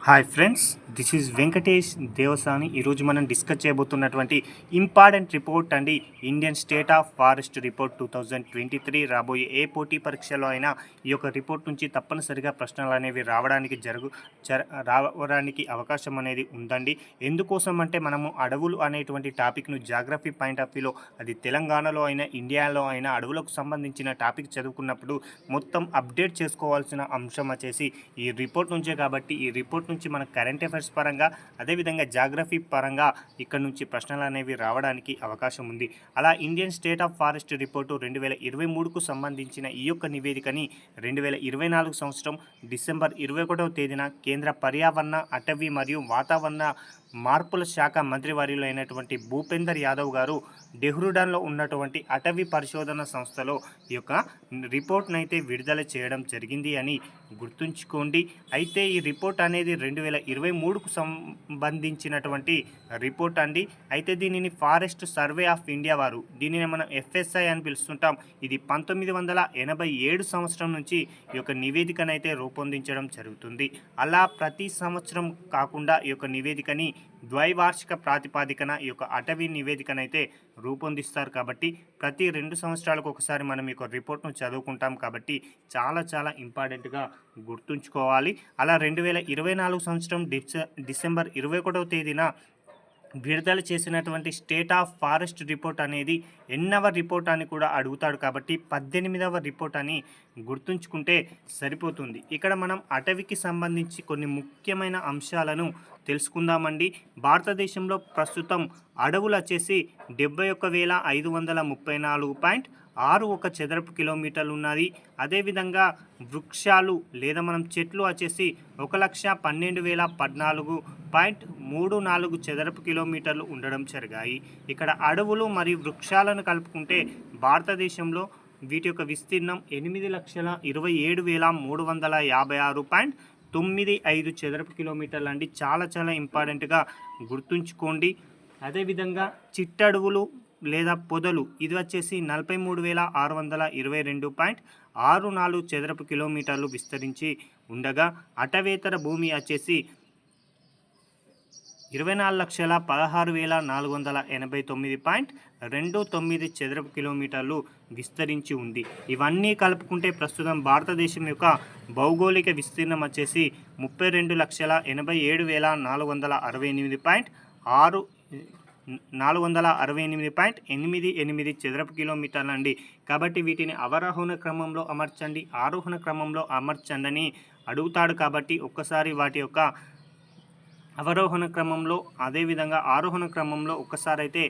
Hi friends this is Venkatesh Devasani ఈరోజు మనం discuss చేయబోతున్నటువంటి ఇంపార్టెంట్ రిపోర్ట్ అండి. Indian state of forest report two thousand twenty three రాబోయే ఏ పోటీ పరీక్షలో అయినా ఈ యొక్క రిపోర్ట్ నుంచి తప్పనిసరిగా ప్రశ్నలు అనేవి రావడానికి జరుగు జర రావడానికి అవకాశం అనేది ఉందండి. ఎందుకోసం అంటే మనము అడవులు అనేటువంటి టాపిక్ను జాగ్రఫీ పాయింట్ ఆఫ్ వ్యూలో అది తెలంగాణలో అయినా ఇండియాలో అయినా అడవులకు సంబంధించిన టాపిక్ చదువుకున్నప్పుడు మొత్తం అప్డేట్ చేసుకోవాల్సిన అంశం వచ్చేసి ఈ రిపోర్ట్ నుంచే కాబట్టి ఈ రిపోర్ట్ నుంచి మన కరెంట్ అఫైర్స్ పరంగా అదేవిధంగా జాగ్రఫీ పరంగా ఇక్కడ నుంచి ప్రశ్నలు అనేవి రావడానికి అవకాశం ఉంది. అలా Indian state of forest report రెండు వేల ఇరవై మూడుకు సంబంధించిన ఈ యొక్క నివేదికని రెండు వేల ఇరవై నాలుగు సంవత్సరం డిసెంబర్ ఇరవై ఒకటవ తేదీన కేంద్ర పర్యావరణ అటవీ మరియు వాతావరణ మార్పుల శాఖ మంత్రివర్యులు అయినటువంటి భూపేందర్ యాదవ్ గారు డెహ్రూడాన్లో ఉన్నటువంటి అటవీ పరిశోధన సంస్థలో ఈ యొక్క రిపోర్ట్నైతే విడుదల చేయడం జరిగింది అని గుర్తుంచుకోండి. అయితే ఈ రిపోర్ట్ అనేది రెండు వేల ఇరవై మూడుకు సంబంధించినటువంటి రిపోర్ట్ అండి. అయితే దీనిని ఫారెస్ట్ సర్వే ఆఫ్ ఇండియా వారు దీనిని మనం ఎఫ్ఎస్ఐ అని పిలుస్తుంటాం. ఇది పంతొమ్మిది వందల ఎనభై ఏడు సంవత్సరం నుంచి ఈ యొక్క నివేదికనైతే రూపొందించడం జరుగుతుంది. అలా ప్రతి సంవత్సరం కాకుండా ఈ యొక్క నివేదికని ద్వైవార్షిక ప్రాతిపాదికన ఈ యొక్క అటవీ నివేదికనైతే రూపొందిస్తారు కాబట్టి ప్రతి రెండు సంవత్సరాలకు ఒకసారి మనం ఈ యొక్క రిపోర్ట్ను చదువుకుంటాం కాబట్టి చాలా చాలా ఇంపార్టెంట్గా గుర్తుంచుకోవాలి. అలా రెండు వేల ఇరవై నాలుగు సంవత్సరం డిసెంబర్ ఇరవై ఒకటవ తేదీన విడుదల చేసినటువంటి స్టేట్ ఆఫ్ ఫారెస్ట్ రిపోర్ట్ అనేది ఎన్నవ రిపోర్ట్ అని కూడా అడుగుతాడు కాబట్టి పద్దెనిమిదవ రిపోర్ట్ అని గుర్తుంచుకుంటే సరిపోతుంది. ఇక్కడ మనం అటవీకి సంబంధించి కొన్ని ముఖ్యమైన అంశాలను తెలుసుకుందామండి. భారతదేశంలో ప్రస్తుతం అడవులు వచ్చేసి డెబ్బై ఒక్క వేల ఐదు వందల ముప్పై నాలుగు పాయింట్ ఆరు ఒక చదరపు కిలోమీటర్లు ఉన్నది. అదేవిధంగా వృక్షాలు లేదా మనం చెట్లు వచ్చేసి ఒక లక్ష పన్నెండు వేల పద్నాలుగు పాయింట్ మూడు నాలుగు చదరపు కిలోమీటర్లు ఉండడం జరిగాయి. ఇక్కడ అడవులు మరియు వృక్షాలను కలుపుకుంటే భారతదేశంలో వీటి యొక్క విస్తీర్ణం ఎనిమిది లక్షల ఇరవై ఏడు వేల మూడు వందల యాభై ఆరు పాయింట్ తొమ్మిది ఐదు చదరపు కిలోమీటర్లు అండి. చాలా చాలా ఇంపార్టెంట్గా గుర్తుంచుకోండి. అదేవిధంగా చిట్టడవులు లేదా పొదలు ఇది వచ్చేసి నలభై మూడు వేల ఆరు వందల ఇరవై రెండు పాయింట్ ఆరు నాలుగు చదరపు కిలోమీటర్లు విస్తరించి ఉండగా అటవేతర భూమి వచ్చేసి ఇరవై నాలుగు లక్షల పదహారు వేల నాలుగు వందల ఎనభై తొమ్మిది పాయింట్ రెండు తొమ్మిది చదరపు కిలోమీటర్లు విస్తరించి ఉంది. ఇవన్నీ కలుపుకుంటే ప్రస్తుతం భారతదేశం యొక్క భౌగోళిక విస్తీర్ణం వచ్చేసి ముప్పై రెండు లక్షల ఎనభై ఏడు వేల నాలుగు వందల అరవై ఎనిమిది పాయింట్ ఆరు నాలుగు వందల అరవై ఎనిమిది పాయింట్ ఎనిమిది ఎనిమిది చదరపు కిలోమీటర్లు అండి. కాబట్టి వీటిని అవరోహణ క్రమంలో అమర్చండి. ఆరోహణ క్రమంలో అమర్చండి అని అడుగుతాడు కాబట్టి ఒక్కసారి వాటి యొక్క అవరోహణ క్రమంలో అదేవిధంగా ఆరోహణ క్రమంలో ఒక్కసారి అయితే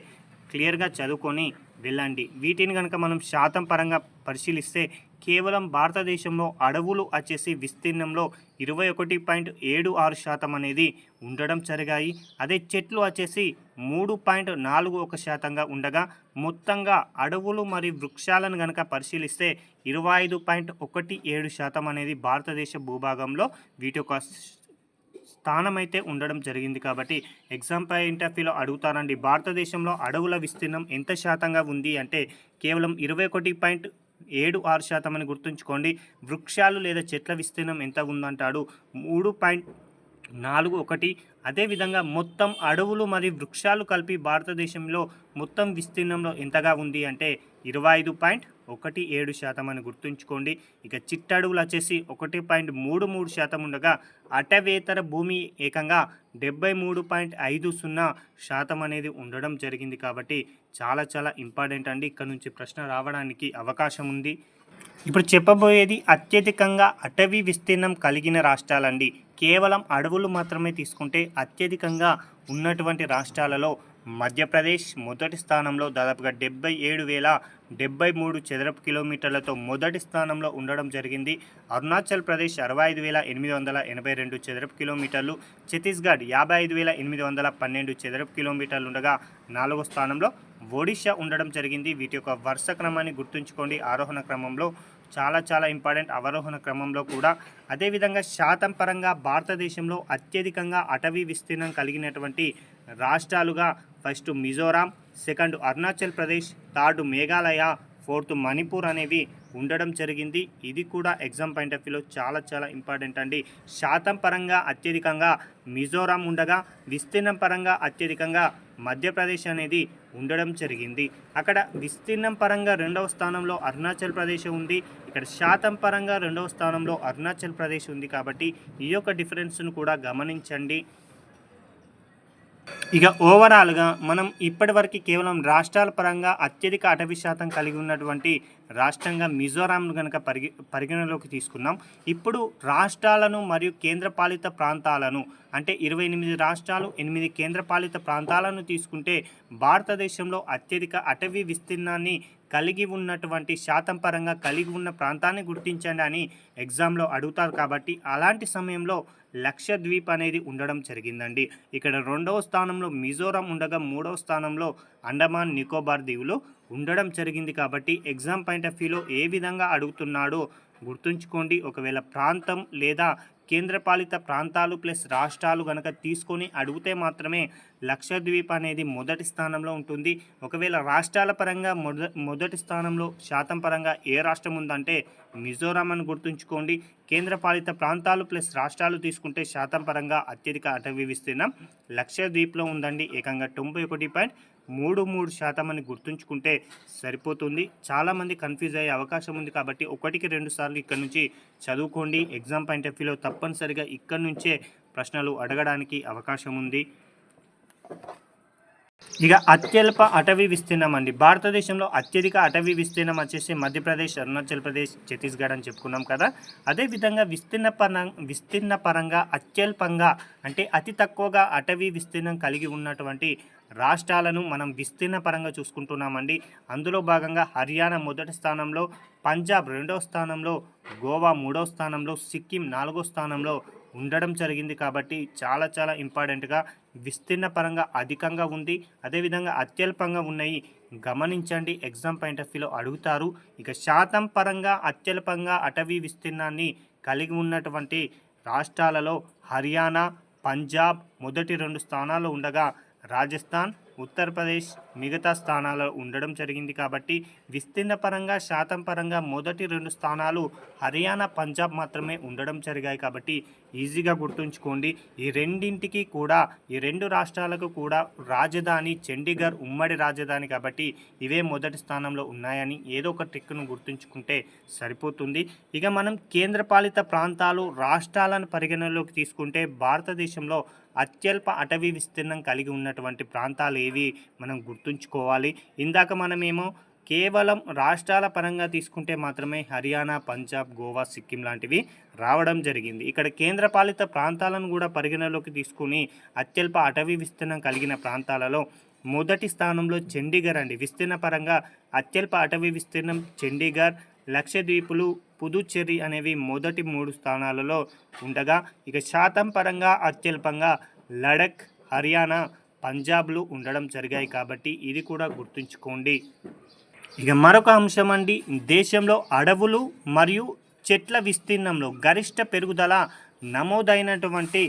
క్లియర్గా చదువుకొని వెళ్ళండి. వీటిని కనుక మనం శాతం పరంగా పరిశీలిస్తే కేవలం భారతదేశంలో అడవులు వచ్చేసి విస్తీర్ణంలో ఇరవై ఒకటి పాయింట్ ఏడు ఆరు శాతం అనేది ఉండడం జరిగాయి. అదే చెట్లు వచ్చేసి మూడు పాయింట్ నాలుగు ఒక శాతంగా ఉండగా మొత్తంగా అడవులు మరియు వృక్షాలను కనుక పరిశీలిస్తే ఇరవై ఐదు పాయింట్ ఒకటి ఏడు శాతం అనేది భారతదేశ భూభాగంలో వీటి యొక్క స్థానం అయితే ఉండడం జరిగింది కాబట్టి ఎగ్జామ్ పాయింట్ ఆఫ్ వ్యూలో అడుగుతానండి. భారతదేశంలో అడవుల విస్తీర్ణం ఎంత శాతంగా ఉంది అంటే కేవలం ఇరవై ఒకటి పాయింట్ ఏడు ఆరు శాతం అని గుర్తుంచుకోండి. వృక్షాలు లేదా చెట్ల విస్తీర్ణం ఎంత ఉందంటాడు? మూడు పాయింట్ నాలుగు ఒకటి. అదేవిధంగా మొత్తం అడవులు మరియు వృక్షాలు కలిపి భారతదేశంలో మొత్తం విస్తీర్ణంలో ఎంతగా ఉంది అంటే ఇరవై ఐదు పాయింట్ ఒకటి ఏడు శాతం అని గుర్తుంచుకోండి. ఇక చిట్టడవులు వచ్చేసి ఒకటి పాయింట్ మూడు మూడు శాతం ఉండగా అటవేతర భూమి ఏకంగా డెబ్బై మూడు పాయింట్ ఐదు సున్నా శాతం అనేది ఉండడం జరిగింది కాబట్టి చాలా చాలా ఇంపార్టెంట్ అండి. ఇక్కడ నుంచి ప్రశ్న రావడానికి అవకాశం ఉంది. ఇప్పుడు చెప్పబోయేది అత్యధికంగా అటవీ విస్తీర్ణం కలిగిన రాష్ట్రాలండి. కేవలం అడవులు మాత్రమే తీసుకుంటే అత్యధికంగా ఉన్నటువంటి రాష్ట్రాలలో మధ్యప్రదేశ్ మొదటి స్థానంలో దాదాపుగా డెబ్బై ఏడు వేల డెబ్బై మూడు చదరపు కిలోమీటర్లతో మొదటి స్థానంలో ఉండడం జరిగింది. అరుణాచల్ ప్రదేశ్ అరవై ఐదు వేల ఎనిమిది వందల ఎనభై రెండు చదరపు కిలోమీటర్లు ఛత్తీస్గఢ్ యాభై ఐదు వేల ఎనిమిది వందల పన్నెండు చదరపు కిలోమీటర్లు ఉండగా నాలుగో స్థానంలో ఒడిషా ఉండడం జరిగింది. వీటి యొక్క వరుస క్రమాన్ని గుర్తుంచుకోండి. ఆరోహణ క్రమంలో చాలా చాలా ఇంపార్టెంట్ అవరోహణ క్రమంలో కూడా. అదేవిధంగా శాతం పరంగా భారతదేశంలో అత్యధికంగా అటవీ విస్తీర్ణం కలిగినటువంటి రాష్ట్రాలుగా. First Mizoram second Arunachal Pradesh third Meghalaya fourth Manipur అనేవి ఉండడం జరిగింది. ఇది కూడా ఎగ్జామ్ పాయింట్ ఆఫ్ వ్యూలో చాలా చాలా ఇంపార్టెంట్ అండి. శాతం పరంగా అత్యధికంగా మిజోరాం ఉండగా విస్తీర్ణం పరంగా అత్యధికంగా మధ్యప్రదేశ్ అనేది ఉండడం జరిగింది. అక్కడ విస్తీర్ణం పరంగా రెండవ స్థానంలో అరుణాచల్ ప్రదేశ్ ఉంది. ఇక్కడ శాతం పరంగా రెండవ స్థానంలో అరుణాచల్ ప్రదేశ్ ఉంది కాబట్టి ఈ యొక్క డిఫరెన్స్ను కూడా గమనించండి. ఇక ఓవరాల్గా మనం ఇప్పటివరకు కేవలం రాష్ట్రాల పరంగా అత్యధిక అటవీ శాతం కలిగి ఉన్నటువంటి రాష్ట్రంగా మిజోరాంను కనుక పరిగి పరిగణలోకి తీసుకున్నాం. ఇప్పుడు రాష్ట్రాలను మరియు కేంద్రపాలిత ప్రాంతాలను అంటే ఇరవై ఎనిమిది రాష్ట్రాలు ఎనిమిది కేంద్రపాలిత ప్రాంతాలను తీసుకుంటే భారతదేశంలో అత్యధిక అటవీ విస్తీర్ణాన్ని కలిగి ఉన్నటువంటి శాతం పరంగా కలిగి ఉన్న ప్రాంతాన్ని గుర్తించండి అని ఎగ్జామ్లో అడుగుతారు కాబట్టి అలాంటి సమయంలో లక్షద్వీప్ అనేది ఉండడం జరిగిందండి. ఇక్కడ రెండవ స్థానంలో మిజోరాం ఉండగా మూడవ స్థానంలో అండమాన్ నికోబార్ దీవులు ఉండడం జరిగింది కాబట్టి ఎగ్జామ్ పాయింట్ ఆఫ్ వ్యూలో ఏ విధంగా అడుగుతున్నాడో గుర్తుంచుకోండి ఒకవేళ ప్రాంతం లేదా కేంద్రపాలిత ప్రాంతాలు ప్లస్ రాష్ట్రాలు కనుక తీసుకొని అడిగితే మాత్రమే లక్షద్వీప్ అనేది మొదటి స్థానంలో ఉంటుంది. ఒకవేళ రాష్ట్రాల పరంగా మొద మొదటి స్థానంలో శాతం పరంగా ఏ రాష్ట్రం ఉందంటే మిజోరాం అని గుర్తుంచుకోండి. కేంద్రపాలిత ప్రాంతాలు ప్లస్ రాష్ట్రాలు తీసుకుంటే శాతం పరంగా అత్యధిక అటవీ విస్తీర్ణం లక్షద్వీప్లో ఉందండి. ఏకంగా తొంభై ఒకటి పాయింట్ మూడు మూడు శాతం అని గుర్తుంచుకుంటే సరిపోతుంది. చాలామంది కన్ఫ్యూజ్ అయ్యే అవకాశం ఉంది కాబట్టి ఒకటికి రెండు సార్లు ఇక్కడ నుంచి చదువుకోండి. ఎగ్జామ్ పాయింట్ ఆఫ్ వ్యూలో తప్పనిసరిగా ఇక్కడ నుంచే ప్రశ్నలు అడగడానికి అవకాశం ఉంది. ఇక అత్యల్ప అటవీ విస్తీర్ణం అండి. భారతదేశంలో అత్యధిక అటవీ విస్తీర్ణం వచ్చేసి మధ్యప్రదేశ్ అరుణాచల్ ప్రదేశ్ ఛత్తీస్గఢ్ అని చెప్పుకున్నాం కదా. అదేవిధంగా విస్తీర్ణ పరం విస్తీర్ణ పరంగా అత్యల్పంగా అంటే అతి తక్కువగా అటవీ విస్తీర్ణం కలిగి ఉన్నటువంటి రాష్ట్రాలను మనం విస్తీర్ణ పరంగా చూసుకుంటున్నామండి. అందులో భాగంగా హర్యానా మొదటి స్థానంలో పంజాబ్ రెండవ స్థానంలో గోవా మూడవ స్థానంలో సిక్కిం నాలుగో స్థానంలో ఉండడం జరిగింది కాబట్టి చాలా చాలా ఇంపార్టెంట్గా విస్తీర్ణ పరంగా అధికంగా ఉంది. అదేవిధంగా అత్యల్పంగా ఉన్నాయి. గమనించండి ఎగ్జామ్ పాయింట్ ఆఫ్ వ్యూలో అడుగుతారు. ఇక శాతం పరంగా అత్యల్పంగా అటవీ విస్తీర్ణాన్ని కలిగి ఉన్నటువంటి రాష్ట్రాలలో హర్యానా పంజాబ్ మొదటి రెండు స్థానాలు ఉండగా రాజస్థాన్ ఉత్తరప్రదేశ్ మిగతా స్థానాల్లో ఉండడం జరిగింది కాబట్టి విస్తీర్ణ పరంగా శాతం పరంగా మొదటి రెండు స్థానాలు హర్యానా పంజాబ్ మాత్రమే ఉండడం జరిగాయి కాబట్టి ఈజీగా గుర్తుంచుకోండి. ఈ రెండింటికి కూడా ఈ రెండు రాష్ట్రాలకు కూడా రాజధాని చండీగఢ్ ఉమ్మడి రాజధాని కాబట్టి ఇవే మొదటి స్థానంలో ఉన్నాయని ఏదో ఒక ట్రిక్ను గుర్తుంచుకుంటే సరిపోతుంది. ఇక మనం కేంద్రపాలిత ప్రాంతాలు రాష్ట్రాలను పరిగణనలోకి తీసుకుంటే భారతదేశంలో అత్యల్ప అటవీ విస్తీర్ణం కలిగి ఉన్నటువంటి ప్రాంతాలు ఏవి మనం గుర్తుంచుకోవాలి. ఇందాక మనమేమో కేవలం రాష్ట్రాల పరంగా తీసుకుంటే మాత్రమే హర్యానా పంజాబ్ గోవా సిక్కిం లాంటివి రావడం జరిగింది. ఇక్కడ కేంద్రపాలిత ప్రాంతాలను కూడా పరిగణలోకి తీసుకుని అత్యల్ప అటవీ విస్తీర్ణం కలిగిన ప్రాంతాలలో మొదటి స్థానంలో చండీగఢ్ అండి. విస్తీర్ణ పరంగా అత్యల్ప అటవీ విస్తీర్ణం చండీగఢ్ లక్షద్వీపులు పుదుచ్చేరి అనేవి మొదటి మూడు స్థానాలలో ఉండగా ఇక శాతం పరంగా అత్యల్పంగా లడక్ హర్యానా పంజాబ్లు ఉండడం జరిగాయి కాబట్టి ఇది కూడా గుర్తుంచుకోండి. ఇక మరొక అంశం అండి దేశంలో అడవులు మరియు చెట్ల విస్తీర్ణంలో గరిష్ట పెరుగుదల నమోదైనటువంటి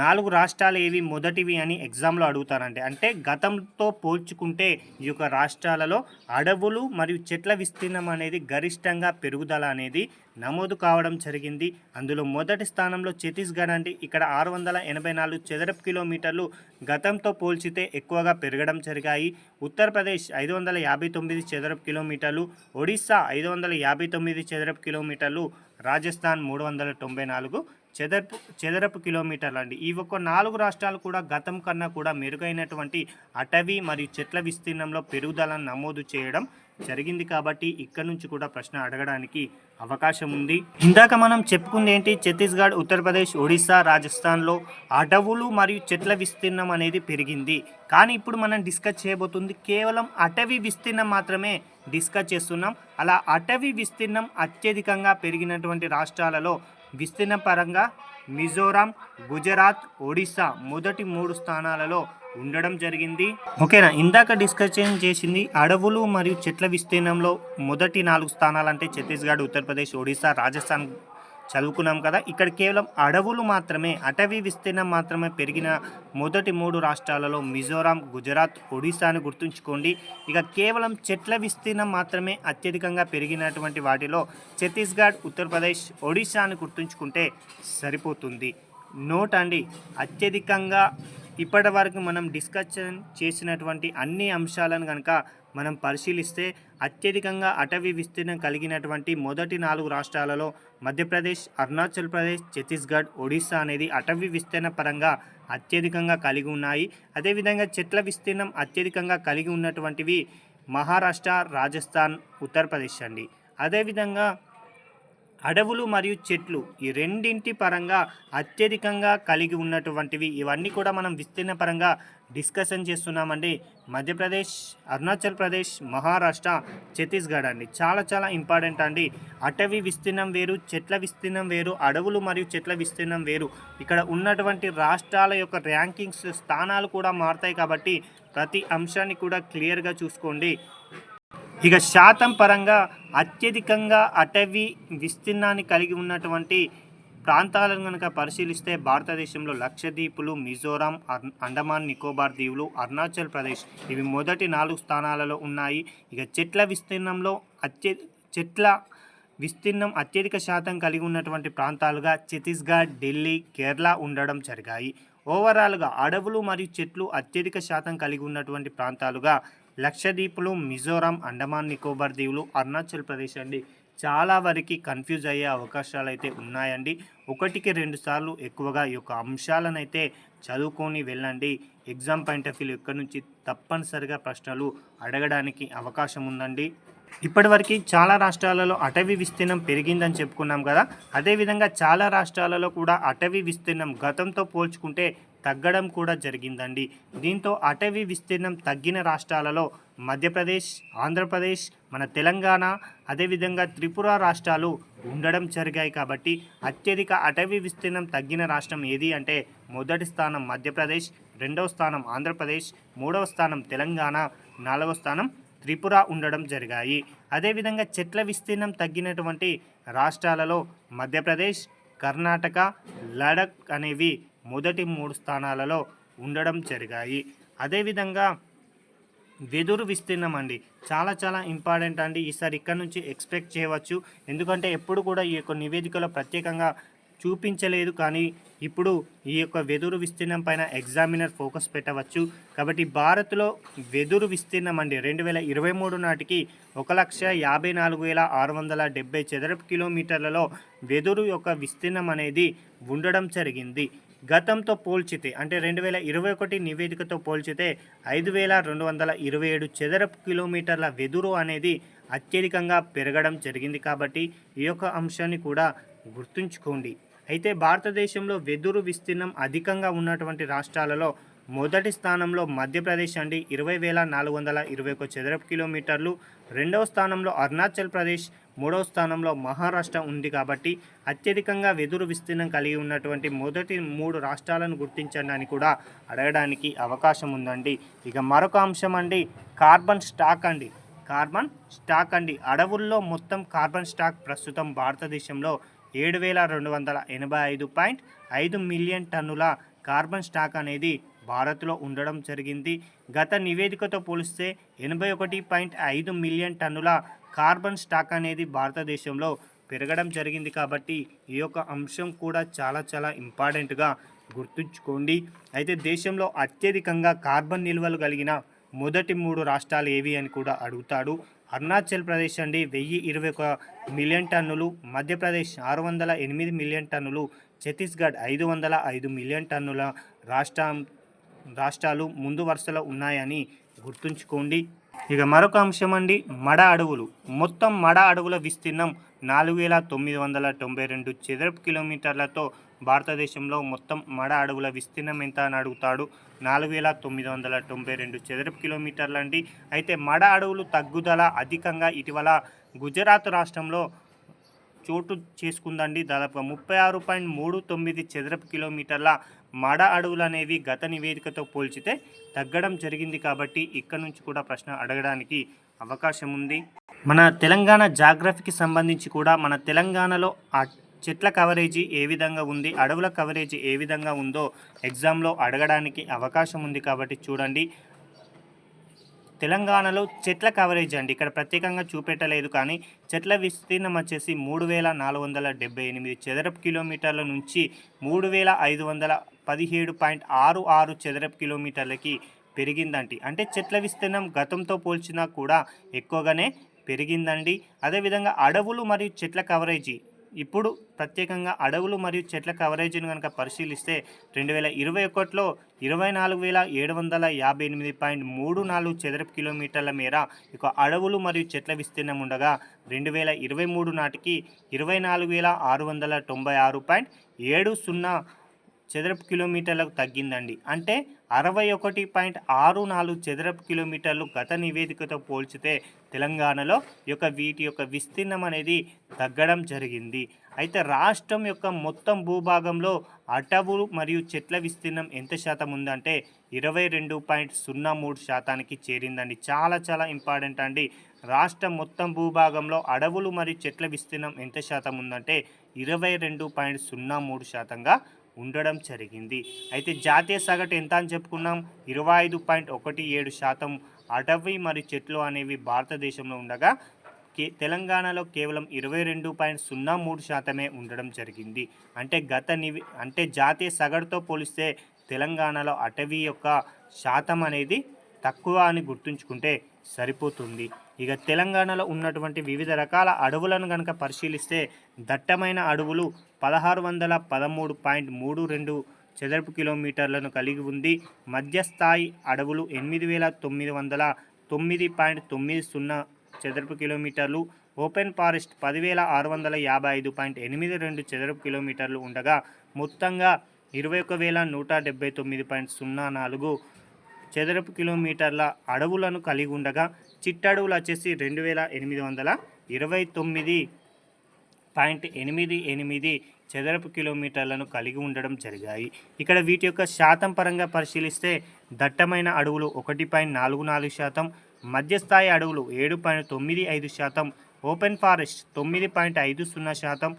నాలుగు రాష్ట్రాలు ఏవి మొదటివి అని ఎగ్జామ్లో అడుగుతారంటే అంటే గతంతో పోల్చుకుంటే ఈ యొక్క రాష్ట్రాలలో అడవులు మరియు చెట్ల విస్తీర్ణం అనేది గరిష్టంగా పెరుగుదల అనేది నమోదు కావడం జరిగింది. అందులో మొదటి స్థానంలో ఛత్తీస్గఢ్ అంటే ఇక్కడ ఆరు వందల ఎనభై నాలుగు చదరపు కిలోమీటర్లు గతంతో పోల్చితే ఎక్కువగా పెరగడం జరిగాయి. ఉత్తరప్రదేశ్ ఐదు వందల యాభై తొమ్మిది చదరపు కిలోమీటర్లు ఒడిస్సా ఐదు వందల యాభై తొమ్మిది చదరపు కిలోమీటర్లు రాజస్థాన్ మూడు వందల తొంభై నాలుగు చెదరపు చదరపు కిలోమీటర్లు అండి. ఈ ఒక్క నాలుగు రాష్ట్రాలు కూడా గతం కన్నా కూడా మెరుగైనటువంటి అటవీ మరియు చెట్ల విస్తీర్ణంలో పెరుగుదలను నమోదు చేయడం జరిగింది కాబట్టి ఇక్కడ నుంచి కూడా ప్రశ్న అడగడానికి అవకాశం ఉంది. ఇందాక మనం చెప్పుకుంది ఏంటి ఛత్తీస్గఢ్ ఉత్తరప్రదేశ్ ఒడిశా రాజస్థాన్లో అడవులు మరియు చెట్ల విస్తీర్ణం అనేది పెరిగింది. కానీ ఇప్పుడు మనం డిస్కస్ చేయబోతుంది కేవలం అటవీ విస్తీర్ణం మాత్రమే డిస్కస్ చేస్తున్నాం. అలా అటవీ విస్తీర్ణం అత్యధికంగా పెరిగినటువంటి రాష్ట్రాలలో విస్తీర్ణ పరంగా మిజోరాం గుజరాత్ ఒడిశా మొదటి మూడు స్థానాలలో ఉండడం జరిగింది. ఓకేనా? ఇందాక డిస్కషన్ చేసింది అడవులు మరియు చెట్ల విస్తీర్ణంలో మొదటి నాలుగు స్థానాలు అంటే ఛత్తీస్గఢ్ ఉత్తరప్రదేశ్ ఒడిశా రాజస్థాన్ చదువుకున్నాం కదా. ఇక్కడ కేవలం అడవులు మాత్రమే అటవీ విస్తీర్ణం మాత్రమే పెరిగిన మొదటి మూడు రాష్ట్రాలలో మిజోరాం గుజరాత్ ఒడిశాను గుర్తుంచుకోండి. ఇక కేవలం చెట్ల విస్తీర్ణం మాత్రమే అత్యధికంగా పెరిగినటువంటి వాటిలో ఛత్తీస్గఢ్ ఉత్తరప్రదేశ్ ఒడిశాను గుర్తుంచుకుంటే సరిపోతుంది. నోట్ అండి. అత్యధికంగా ఇప్పటి వరకు మనం డిస్కషన్ చేసినటువంటి అన్ని అంశాలను కనుక మనం పరిశీలిస్తే అత్యధికంగా అటవీ విస్తీర్ణం కలిగినటువంటి మొదటి నాలుగు రాష్ట్రాలలో మధ్యప్రదేశ్ అరుణాచల్ ప్రదేశ్ ఛత్తీస్గఢ్ ఒడిశా అనేది అటవీ విస్తీర్ణ పరంగా అత్యధికంగా కలిగి ఉన్నాయి. అదేవిధంగా చెట్ల విస్తీర్ణం అత్యధికంగా కలిగి ఉన్నటువంటివి మహారాష్ట్ర రాజస్థాన్ ఉత్తరప్రదేశ్ అండి. అదేవిధంగా అడవులు మరియు చెట్లు ఈ రెండింటి పరంగా అత్యధికంగా కలిగి ఉన్నటువంటివి. ఇవన్నీ కూడా మనం విస్తీర్ణ పరంగా డిస్కషన్ చేస్తున్నామండి. మధ్యప్రదేశ్ అరుణాచల్ ప్రదేశ్ మహారాష్ట్ర ఛత్తీస్గఢ్ అండి. చాలా చాలా ఇంపార్టెంట్ అండి. అటవీ విస్తీర్ణం వేరు చెట్ల విస్తీర్ణం వేరు అడవులు మరియు చెట్ల విస్తీర్ణం వేరు. ఇక్కడ ఉన్నటువంటి రాష్ట్రాల యొక్క ర్యాంకింగ్స్ స్థానాలు కూడా మారుతాయి కాబట్టి ప్రతి అంశాన్ని కూడా క్లియర్గా చూసుకోండి. ఇక శాతం పరంగా అత్యధికంగా అటవీ విస్తీర్ణాన్ని కలిగి ఉన్నటువంటి ప్రాంతాలను కనుక పరిశీలిస్తే భారతదేశంలో లక్షద్వీపులు మిజోరాం అర్- అండమాన్ నికోబార్ దీవులు అరుణాచల్ ప్రదేశ్ ఇవి మొదటి నాలుగు స్థానాలలో ఉన్నాయి. ఇక చెట్ల విస్తీర్ణంలో అత్య చెట్ల విస్తీర్ణం అత్యధిక శాతం కలిగి ఉన్నటువంటి ప్రాంతాలుగా ఛత్తీస్గఢ్ ఢిల్లీ కేరళ ఉండడం జరిగాయి. ఓవరాల్గా అడవులు మరియు చెట్లు అత్యధిక శాతం కలిగి ఉన్నటువంటి ప్రాంతాలుగా లక్షద్వీపులు మిజోరాం అండమాన్ నికోబార్ దీవులు అరుణాచల్ ప్రదేశ్ అండి. చాలా వరకు కన్ఫ్యూజ్ అయ్యే అవకాశాలు అయితే ఉన్నాయండి. ఒకటికి రెండు సార్లు ఎక్కువగా ఈ యొక్క అంశాలను అయితే చదువుకొని వెళ్ళండి. ఎగ్జామ్ పాయింట్ ఆఫ్ వ్యూ ఇక్కడ నుంచి తప్పనిసరిగా ప్రశ్నలు అడగడానికి అవకాశం ఉందండి. ఇప్పటివరకు చాలా రాష్ట్రాలలో అటవీ విస్తీర్ణం పెరిగిందని చెప్పుకున్నాం కదా. అదేవిధంగా చాలా రాష్ట్రాలలో కూడా అటవీ విస్తీర్ణం గతంతో పోల్చుకుంటే తగ్గడం కూడా జరిగిందండి. దీంతో అటవీ విస్తీర్ణం తగ్గిన రాష్ట్రాలలో మధ్యప్రదేశ్ ఆంధ్రప్రదేశ్ మన తెలంగాణ అదేవిధంగా త్రిపుర రాష్ట్రాలు ఉండడం జరిగాయి కాబట్టి అత్యధిక అటవీ విస్తీర్ణం తగ్గిన రాష్ట్రం ఏది అంటే మొదటి స్థానం మధ్యప్రదేశ్ రెండవ స్థానం ఆంధ్రప్రదేశ్ మూడవ స్థానం తెలంగాణ నాలుగవ స్థానం త్రిపుర ఉండడం జరిగాయి. అదేవిధంగా చెట్ల విస్తీర్ణం తగ్గినటువంటి రాష్ట్రాలలో మధ్యప్రదేశ్ కర్ణాటక లడక్ అనేవి మొదటి మూడు స్థానాలలో ఉండడం జరిగాయి. అదేవిధంగా వెదురు విస్తీర్ణం అండి. చాలా చాలా ఇంపార్టెంట్ అండి. ఈసారి ఇక్కడ నుంచి ఎక్స్పెక్ట్ చేయవచ్చు. ఎందుకంటే ఎప్పుడు కూడా ఈ యొక్క నివేదికలో ప్రత్యేకంగా చూపించలేదు. కానీ ఇప్పుడు ఈ యొక్క వెదురు విస్తీర్ణం పైన ఎగ్జామినర్ ఫోకస్ పెట్టవచ్చు. కాబట్టి భారత్లో వెదురు విస్తీర్ణం అండి. రెండు వేల ఇరవై మూడు నాటికి ఒక లక్ష యాభై నాలుగు వేల ఆరు వందల డెబ్బై చదరపు కిలోమీటర్లలో వెదురు యొక్క విస్తీర్ణం అనేది ఉండడం జరిగింది. గతంతో పోల్చితే అంటే రెండు వేల ఇరవై ఒకటి నివేదికతో పోల్చితే ఐదు వేల రెండు వందల ఇరవై ఏడు చదరపు కిలోమీటర్ల వెదురు అనేది అత్యధికంగా పెరగడం జరిగింది కాబట్టి ఈ యొక్క అంశాన్ని కూడా గుర్తుంచుకోండి. అయితే భారతదేశంలో వెదురు విస్తీర్ణం అధికంగా ఉన్నటువంటి రాష్ట్రాలలో మొదటి స్థానంలో మధ్యప్రదేశ్ అండి. ఇరవై వేల నాలుగు వందల ఇరవై ఒక చదరపు కిలోమీటర్లు. రెండవ స్థానంలో అరుణాచల్ ప్రదేశ్ మూడవ స్థానంలో మహారాష్ట్ర ఉంది కాబట్టి అత్యధికంగా వెదురు విస్తీర్ణం కలిగి ఉన్నటువంటి మొదటి మూడు రాష్ట్రాలను గుర్తించండి అని కూడా అడగడానికి అవకాశం ఉందండి. ఇక మరొక అంశం అండి కార్బన్ స్టాక్ అండి. కార్బన్ స్టాక్ అండి. అడవుల్లో మొత్తం కార్బన్ స్టాక్ ప్రస్తుతం భారతదేశంలో ఏడు వేల రెండు వందల ఎనభై ఐదు పాయింట్ ఐదు మిలియన్ టన్నుల కార్బన్ స్టాక్ అనేది భారత్లో ఉండడం జరిగింది. గత నివేదికతో పోలిస్తే ఎనభై ఒకటి పాయింట్ ఐదు మిలియన్ టన్నుల కార్బన్ స్టాక్ అనేది భారతదేశంలో పెరగడం జరిగింది కాబట్టి ఈ యొక్క అంశం కూడా చాలా చాలా ఇంపార్టెంట్గా గుర్తుంచుకోండి. అయితే దేశంలో అత్యధికంగా కార్బన్ నిల్వలు కలిగిన మొదటి మూడు రాష్ట్రాలు ఏవి అని కూడా అడుగుతాడు. అరుణాచల్ ప్రదేశ్ అండి వెయ్యి ఇరవై ఒక మిలియన్ టన్నులు మధ్యప్రదేశ్ ఆరు వందల ఎనిమిది మిలియన్ టన్నులు ఛత్తీస్గఢ్ ఐదు వందల ఐదు మిలియన్ టన్నుల రాష్ట్రం రాష్ట్రాలు ముందు వరుసలో ఉన్నాయని గుర్తుంచుకోండి. ఇక మరొక అంశం అండి మడ అడవులు. మొత్తం మడ అడవుల విస్తీర్ణం నాలుగు వేల తొమ్మిది వందల తొంభై రెండు చదరపు కిలోమీటర్లతో భారతదేశంలో మొత్తం మడ అడవుల విస్తీర్ణం ఎంత అని అడుగుతాడు? నాలుగు వేల తొమ్మిది వందల తొంభై రెండు చదరపు కిలోమీటర్లు అండి. అయితే మడ అడవులు తగ్గుదల అధికంగా ఇటీవల గుజరాత్ రాష్ట్రంలో చోటు చేసుకుందండి. దాదాపుగా ముప్పై ఆరు పాయింట్ మూడు తొమ్మిది చదరపు కిలోమీటర్ల మడ అడవులు అనేవి గత నివేదికతో పోల్చితే తగ్గడం జరిగింది కాబట్టి ఇక్కడ నుంచి కూడా ప్రశ్న అడగడానికి అవకాశం ఉంది మన తెలంగాణ జాగ్రఫీకి సంబంధించి కూడా మన తెలంగాణలో ఆ చెట్ల కవరేజీ ఏ విధంగా ఉంది అడవుల కవరేజీ ఏ విధంగా ఉందో ఎగ్జామ్లో అడగడానికి అవకాశం ఉంది కాబట్టి చూడండి. తెలంగాణలో చెట్ల కవరేజ్ అండి ఇక్కడ ప్రత్యేకంగా చూపెట్టలేదు కానీ చెట్ల విస్తీర్ణం వచ్చేసి మూడు వేల నాలుగు వందల డెబ్బై ఎనిమిది చదరపు కిలోమీటర్ల నుంచి మూడు వేల ఐదు వందల పదిహేడు పాయింట్ ఆరు ఆరు చదరపు కిలోమీటర్లకి పెరిగిందండి. అంటే చెట్ల విస్తీర్ణం గతంతో పోల్చినా కూడా ఎక్కువగానే పెరిగిందండి. అదేవిధంగా అడవులు మరియు చెట్ల కవరేజీ. ఇప్పుడు ప్రత్యేకంగా అడవులు మరియు చెట్ల కవరేజీని కనుక పరిశీలిస్తే రెండు వేల ఇరవై ఒకటిలో ఇరవై నాలుగు వేల ఏడు వందల యాభై ఎనిమిది పాయింట్ మూడు నాలుగు చదరపు కిలోమీటర్ల మేర ఇక అడవులు మరియు చెట్ల విస్తీర్ణం ఉండగా రెండు వేల ఇరవై మూడు నాటికి ఇరవై నాలుగు వేల ఆరు వందల తొంభై ఆరు పాయింట్ ఏడు సున్నా చదరపు కిలోమీటర్లకు తగ్గిందండి. అంటే అరవై ఒకటి పాయింట్ ఆరు నాలుగు చదరపు కిలోమీటర్లు గత నివేదికతో పోల్చితే తెలంగాణలో యొక్క వీటి యొక్క విస్తీర్ణం అనేది తగ్గడం జరిగింది. అయితే రాష్ట్రం యొక్క మొత్తం భూభాగంలో అటవులు మరియు చెట్ల విస్తీర్ణం ఎంత శాతం ఉందంటే ఇరవై రెండు పాయింట్ సున్నా మూడు శాతానికి చేరిందండి. చాలా చాలా ఇంపార్టెంట్ అండి. రాష్ట్రం మొత్తం భూభాగంలో అడవులు మరియు చెట్ల విస్తీర్ణం ఎంత శాతం ఉందంటే ఇరవై రెండు పాయింట్ సున్నా మూడు శాతంగా ఉండడం జరిగింది. అయితే జాతీయ సగటు ఎంత అని చెప్పుకున్నాం? ఇరవై ఐదు పాయింట్ ఒకటి ఏడు శాతం. అటవీ మరి చెట్లు అనేవి భారతదేశంలో ఉండగా కే తెలంగాణలో కేవలం ఇరవై రెండు పాయింట్ సున్నా మూడు శాతమే ఉండడం జరిగింది. అంటే గత నివి అంటే జాతీయ సగటుతో పోలిస్తే తెలంగాణలో అటవీ యొక్క శాతం అనేది తక్కువ అని గుర్తుంచుకుంటే సరిపోతుంది. ఇక తెలంగాణలో ఉన్నటువంటి వివిధ రకాల అడవులను కనుక పరిశీలిస్తే దట్టమైన అడవులు పదహారు వందల పదమూడు పాయింట్ మూడు రెండు చదరపు కిలోమీటర్లను కలిగి ఉంది. మధ్యస్థాయి అడవులు ఎనిమిది వేల తొమ్మిది వందల తొమ్మిది పాయింట్ తొమ్మిది సున్నా చదరపు కిలోమీటర్లు. ఓపెన్ ఫారెస్ట్ పదివేల ఆరు వందల యాభై ఐదు పాయింట్ ఎనిమిది రెండు చదరపు కిలోమీటర్లు ఉండగా మొత్తంగా ఇరవై ఒక వేల నూట డెబ్బై తొమ్మిది పాయింట్ సున్నా నాలుగు చదరపు కిలోమీటర్ల అడవులను కలిగి ఉండగా చిట్టడవులు వచ్చేసి రెండు వేల ఎనిమిది వందల ఇరవై తొమ్మిది పాయింట్ ఎనిమిది ఎనిమిది చదరపు కిలోమీటర్లను కలిగి ఉండడం జరిగాయి. ఇక్కడ వీటి యొక్క శాతం పరంగా పరిశీలిస్తే దట్టమైన అడవులు ఒకటి పాయింట్ నాలుగు నాలుగు శాతం మధ్యస్థాయి అడవులు ఏడు పాయింట్ తొమ్మిది ఐదు శాతం ఓపెన్ ఫారెస్ట్ తొమ్మిది పాయింట్ ఐదు సున్నా శాతం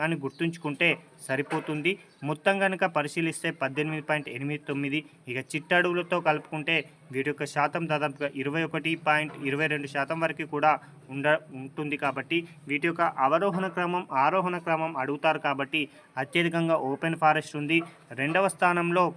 అని గుర్తుంచుకుంటే సరిపోతుంది. మొత్తం కనుక పరిశీలిస్తే పద్దెనిమిది పాయింట్ ఎనిమిది తొమ్మిది. ఇక చిట్టడుగులతో కలుపుకుంటే వీటి యొక్క శాతం దాదాపుగా ఇరవై ఒకటి పాయింట్ ఇరవై రెండు శాతం వరకు కూడా ఉండ ఉంటుంది కాబట్టి వీటి యొక్క అవరోహణ క్రమం ఆరోహణ క్రమం అడుగుతారు కాబట్టి అత్యధికంగా ఓపెన్ ఫారెస్ట్ ఉంది. రెండవ స్థానంలో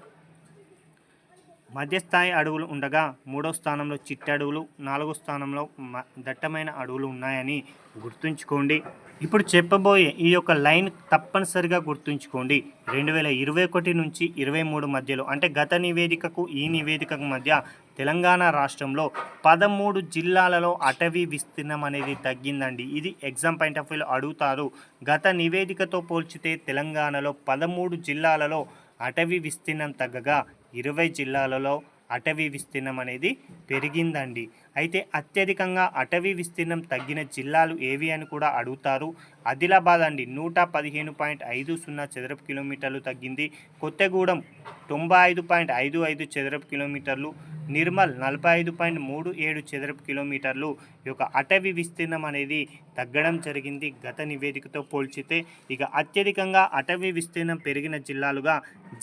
మధ్యస్థాయి అడవులు ఉండగా మూడో స్థానంలో చిట్టడవులు నాలుగో స్థానంలో మ- దట్టమైన అడవులు ఉన్నాయని గుర్తుంచుకోండి. ఇప్పుడు చెప్పబోయే ఈ యొక్క లైన్ తప్పనిసరిగా గుర్తుంచుకోండి. రెండు వేల ఇరవై ఒకటి నుంచి ఇరవై మూడు మధ్యలో అంటే గత నివేదికకు ఈ నివేదికకు మధ్య తెలంగాణ రాష్ట్రంలో పదమూడు జిల్లాలలో అటవీ విస్తీర్ణం అనేది తగ్గిందండి. ఇది ఎగ్జామ్ పాయింట్ ఆఫ్ వ్యూలో అడుగుతారు. గత నివేదికతో పోల్చితే తెలంగాణలో పదమూడు జిల్లాలలో అటవీ విస్తీర్ణం తగ్గగా ఇరవై జిల్లాలలో అటవీ విస్తీర్ణం అనేది పెరిగిందండి. అయితే అత్యధికంగా అటవీ విస్తీర్ణం తగ్గిన జిల్లాలు ఏవి అని కూడా అడుగుతారు. ఆదిలాబాద్ అండి నూట పదిహేను పాయింట్ ఐదు సున్నా చదరపు కిలోమీటర్లు తగ్గింది. కొత్తగూడెం తొంభై ఐదు పాయింట్ ఐదు ఐదు చదరపు కిలోమీటర్లు. నిర్మల్ నలభై ఐదు పాయింట్ మూడు ఏడు చదరపు కిలోమీటర్లు. ఈ యొక్క అటవీ విస్తీర్ణం అనేది తగ్గడం జరిగింది గత నివేదికతో పోల్చితే. ఇక అత్యధికంగా అటవీ విస్తీర్ణం పెరిగిన జిల్లాలుగా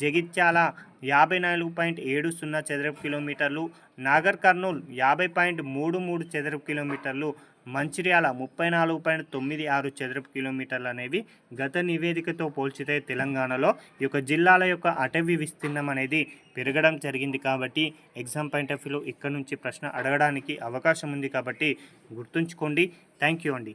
జగిత్యాల యాభై నాలుగు పాయింట్ ఏడు సున్నా చదరపు కిలోమీటర్లు నాగర్ కర్నూల్ యాభై పాయింట్ మూడు మూడు చదరపు కిలోమీటర్లు మంచిర్యాల ముప్పై నాలుగు పాయింట్ తొమ్మిది ఆరు చదరపు కిలోమీటర్లు అనేవి గత నివేదికతో పోల్చితే తెలంగాణలో ఈ యొక్క జిల్లాల యొక్క అటవీ విస్తీర్ణం అనేది పెరగడం జరిగింది కాబట్టి ఎగ్జామ్ పాయింట్ ఆఫ్ వ్యూలో ఇక్కడ నుంచి ప్రశ్న అడగడానికి అవకాశం ఉంది కాబట్టి గుర్తుంచుకోండి. థ్యాంక్ యూ అండి.